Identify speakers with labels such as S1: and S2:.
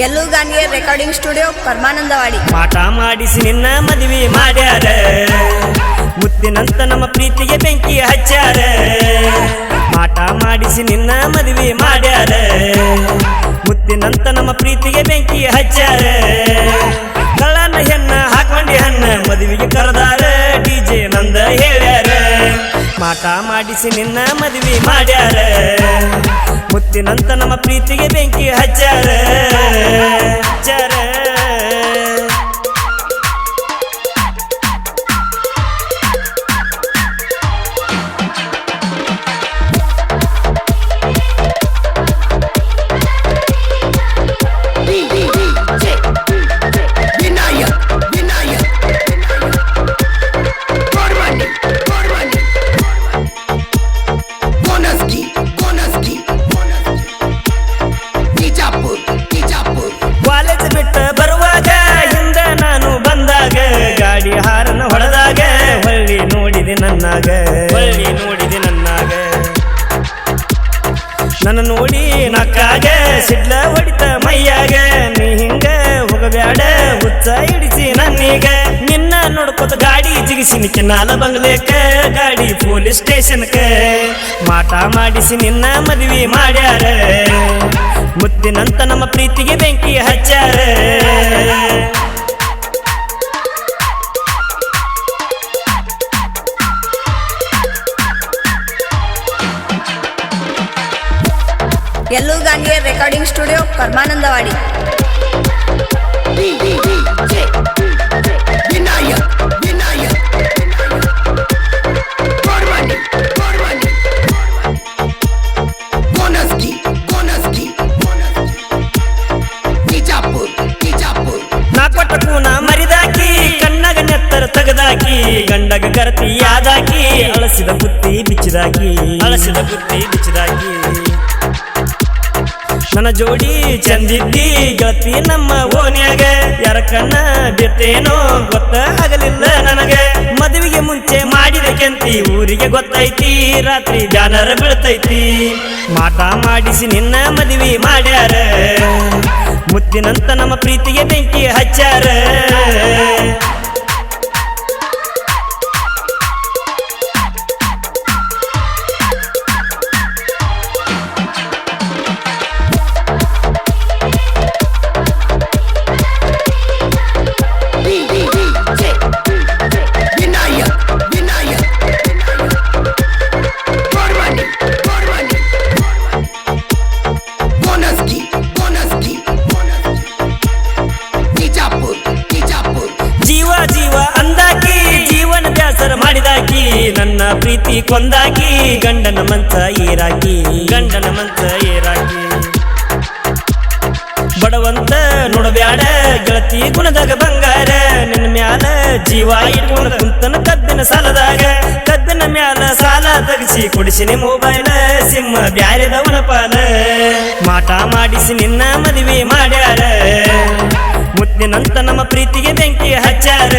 S1: ಎಲ್ಲೂ ಗಾಂಧಿಯ recording studio Paramanandawadi.
S2: ಮಾಟ ಮಾಡಿಸಿ ನಿನ್ನ ಮದುವೆ ಮಾಡ್ಯಾರ. ಮುತ್ತಿನಂತ ನಮ್ಮ ಪ್ರೀತಿಗೆ ಬೆಂಕಿ ಹಚ್ಚಾರ ಮಾಟ ಮಾಡಿಸಿ ನಿನ್ನ ಮದುವೆ ಮಾಡ್ಯಾರ. ಮುತ್ತಿನಂತ ನಮ್ಮ ಪ್ರೀತಿಗೆ ಬೆಂಕಿ ಹಚ್ಚಾರ ಕಳ್ಳನ ಹೆಣ್ಣ ಹಾಕೊಂಡಿ ಹಣ್ಣ ಮದುವೆಗೆ ಕರೆದಾರ. ಮಾಟ ಮಾಡಿಸಿ ನಿನ್ನ ಮದುವೆ ಮಾಡ್ಯಾರ. ಮುತ್ತಿನಂತ ನಮ್ಮ ಪ್ರೀತಿಗೆ ಬೆಂಕಿ ಹಚ್ಚಾರ ಹಚ್ಚಾರ ನನ್ನ ನೋಡಿ ನಕ್ಕಾಗ, ಸಿಡ್ಲ ಹೊಡಿತ ಮೈಯಾಗ, ನೀ ಹಿಂಗ ಹೋಗಬ್ಯಾಡ, ಹುಚ್ಚ ಹಿಡಿಸಿ ನನ್ನೀಗ. ನಿನ್ನ ನೋಡ್ಕೊತ ಗಾಡಿ ಜಿಗಿಸಿನಿ ಕಿನ್ನಾಲ ಬಂಗ್ಲೇಕ, ಗಾಡಿ ಪೊಲೀಸ್ ಸ್ಟೇಷನ್ಕ. ಮಾಟ ಮಾಡಿಸಿ ನಿನ್ನ ಮದುವೆ ಮಾಡ್ಯಾರ. ಮುತ್ತಿನಂತ ನಮ್ಮ ಪ್ರೀತಿಗೆ ಬೆಂಕಿ ಹಚ್ಚಾರ ಕೊಟ್ಟ ಕೂನ ಮರಿದಾಕಿ ಕಣ್ಣಗ ನೆತ್ತರ ತೆಗದಾಕಿ ಗಂಡಗ ಗರತಿ ಯಾದಾಕಿ ಅಳಸಿದ ಬುತ್ತಿ ಬಿಚ್ಚಿದಾಕಿ ಅಳಸಿದ ಬುತ್ತಿ ಬಿಚ್ಚಿದಾಕಿ ನನ್ನ ಜೋಡಿ ಚಂದಿದ್ದಿ ಗೆಳತಿ ನಮ್ಮ ಓನ್ಯಾಗ ಯಾರ ಕಣ್ಣ ಬಿತ್ತೇನೋ ಗೊತ್ತ ಆಗಲಿಲ್ಲ ನನಗೆ. ಮದುವೆಗೆ ಮುಂಚೆ ಮಾಡಿದ ಕೆಂತಿ ಊರಿಗೆ ಗೊತ್ತೈತಿ. ರಾತ್ರಿ ಜಾನರ ಬೀಳ್ತೈತಿ. ಮಾಟ ಮಾಡಿಸಿ ನಿನ್ನ ಮದುವೆ ಮಾಡ್ಯಾರ. ಮುತ್ತಿನಂತ ನಮ್ಮ ಪ್ರೀತಿಗೆ ಬೆಂಕಿ ಹಚ್ಚಾರ. ಪ್ರೀತಿ ಕೊಂದಾಗಿ ಗಂಡನ ಮಂತ ಏರಾಕಿ, ಗಂಡನ ಮಂತ ಏರಾಕಿ. ಬಡವಂತ ನೋಡಬ್ಯಾಡ, ಗೆಳತಿ ಗುಣದಾಗ ಬಂಗಾರ. ನಿನ್ನ ಮ್ಯಾಲ ಜೀವ ಇಟ್ಕೊಂಡ ಕುಂತನ ಕಬ್ಬಿನ ಸಾಲದಾಗ. ಕಬ್ಬಿನ ಮ್ಯಾಲ ಸಾಲ ತಗಸಿ ಕೊಡಿಸಿನಿ ಮೊಬೈಲ್ ಸಿಂಹ ಬ್ಯಾರೆದವನ ಪಾಲ ಮಾಟ ಮಾಡಿಸಿ ನಿನ್ನ ಮದುವೆ ಮಾಡ್ಯಾರ. ಮುತ್ತಿನಂತ ನಮ್ಮ ಪ್ರೀತಿಗೆ ಬೆಂಕಿ ಹಚ್ಚಾರ.